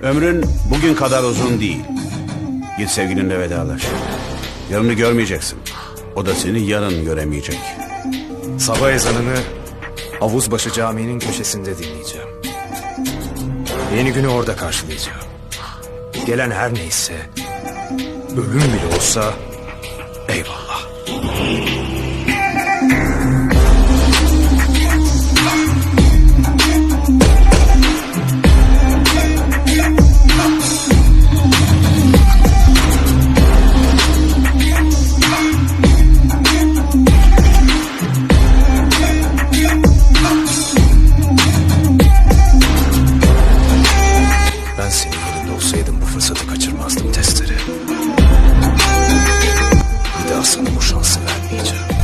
Ömrün bugün kadar uzun değil. Git sevgilinle vedalaş. Yarını görmeyeceksin. O da seni yarın göremeyecek. Sabah ezanını Havuzbaşı Camii'nin köşesinde dinleyeceğim. Yeni günü orada karşılayacağım. Gelen her neyse, ölüm bile olsa olsaydım bu fırsatı kaçırmazdım testere. Bir daha sana bu şansı vermeyeceğim.